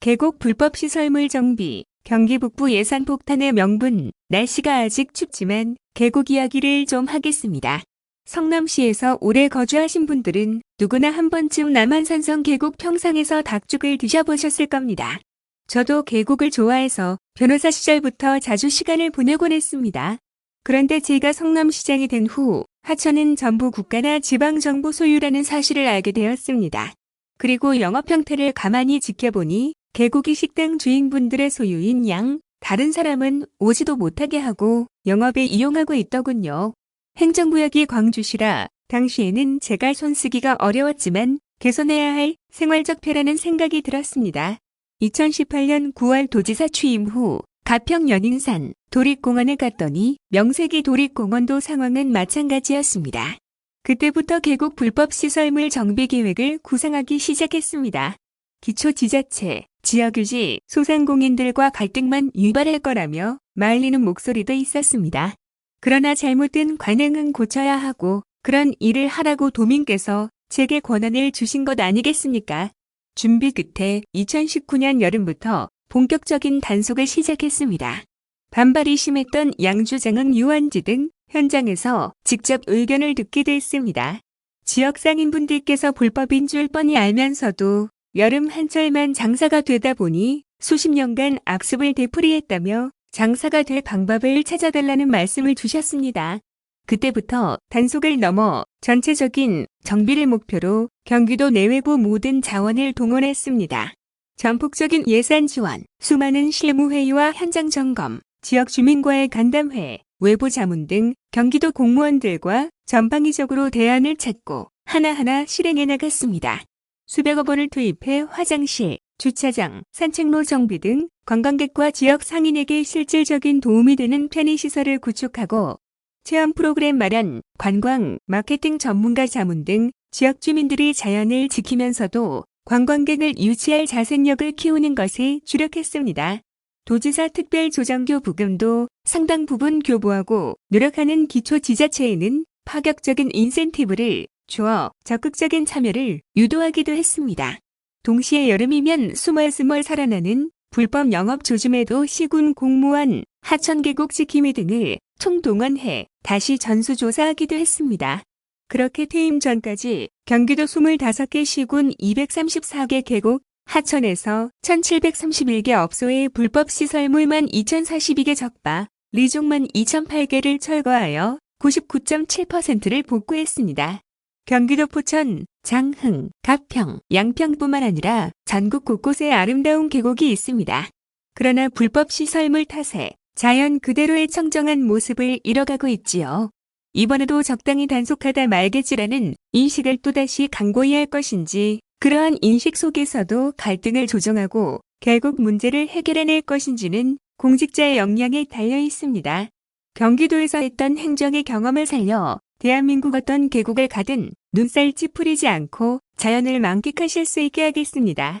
계곡 불법 시설물 정비, 경기 북부 예산 폭탄의 명분, 날씨가 아직 춥지만 계곡 이야기를 좀 하겠습니다. 성남시에서 오래 거주하신 분들은 누구나 한 번쯤 남한산성 계곡 평상에서 닭죽을 드셔보셨을 겁니다. 저도 계곡을 좋아해서 변호사 시절부터 자주 시간을 보내곤 했습니다. 그런데 제가 성남시장이 된 후 하천은 전부 국가나 지방정부 소유라는 사실을 알게 되었습니다. 그리고 영업 형태를 가만히 지켜보니 계곡이 식당 주인분들의 소유인 양, 다른 사람은 오지도 못하게 하고 영업에 이용하고 있더군요. 행정구역이 광주시라 당시에는 제가 손쓰기가 어려웠지만 개선해야 할 생활적 폐라는 생각이 들었습니다. 2018년 9월 도지사 취임 후 가평 연인산 도립공원에 갔더니 명색이 도립공원도 상황은 마찬가지였습니다. 그때부터 계곡 불법 시설물 정비 계획을 구상하기 시작했습니다. 기초 지자체, 지역유지, 소상공인들과 갈등만 유발할 거라며 말리는 목소리도 있었습니다. 그러나 잘못된 관행은 고쳐야 하고 그런 일을 하라고 도민께서 제게 권한을 주신 것 아니겠습니까? 준비 끝에 2019년 여름부터 본격적인 단속을 시작했습니다. 반발이 심했던 양주장흥 유원지 등 현장에서 직접 의견을 듣기도 했습니다. 지역 상인분들께서 불법인 줄 뻔히 알면서도 여름 한철만 장사가 되다 보니 수십 년간 악습을 되풀이했다며 장사가 될 방법을 찾아달라는 말씀을 주셨습니다. 그때부터 단속을 넘어 전체적인 정비를 목표로 경기도 내외부 모든 자원을 동원했습니다. 전폭적인 예산 지원, 수많은 실무 회의와 현장 점검, 지역 주민과의 간담회, 외부 자문 등 경기도 공무원들과 전방위적으로 대안을 찾고 하나하나 실행해 나갔습니다. 수백억 원을 투입해 화장실, 주차장, 산책로 정비 등 관광객과 지역 상인에게 실질적인 도움이 되는 편의시설을 구축하고 체험 프로그램 마련, 관광, 마케팅 전문가 자문 등 지역 주민들이 자연을 지키면서도 관광객을 유치할 자생력을 키우는 것에 주력했습니다. 도지사 특별조정교 부금도 상당 부분 교부하고 노력하는 기초 지자체에는 파격적인 인센티브를 주어 적극적인 참여를 유도하기도 했습니다. 동시에 여름이면 스멀스멀 살아나는 불법 영업 조짐에도 시군 공무원, 하천계곡 지킴이 등을 총동원해 다시 전수조사하기도 했습니다. 그렇게 퇴임 전까지 경기도 25개 시군 234개 계곡 하천에서 1731개 업소의 불법 시설물만 2042개 적바, 리종만 2008개를 철거하여 99.7%를 복구했습니다. 경기도 포천, 장흥, 가평, 양평뿐만 아니라 전국 곳곳에 아름다운 계곡이 있습니다. 그러나 불법 시설물 탓에 자연 그대로의 청정한 모습을 잃어가고 있지요. 이번에도 적당히 단속하다 말겠지라는 인식을 또다시 강고히 할 것인지 그러한 인식 속에서도 갈등을 조정하고 결국 문제를 해결해낼 것인지는 공직자의 역량에 달려 있습니다. 경기도에서 했던 행정의 경험을 살려 대한민국 어떤 계곡을 가든 눈살 찌푸리지 않고 자연을 만끽하실 수 있게 하겠습니다.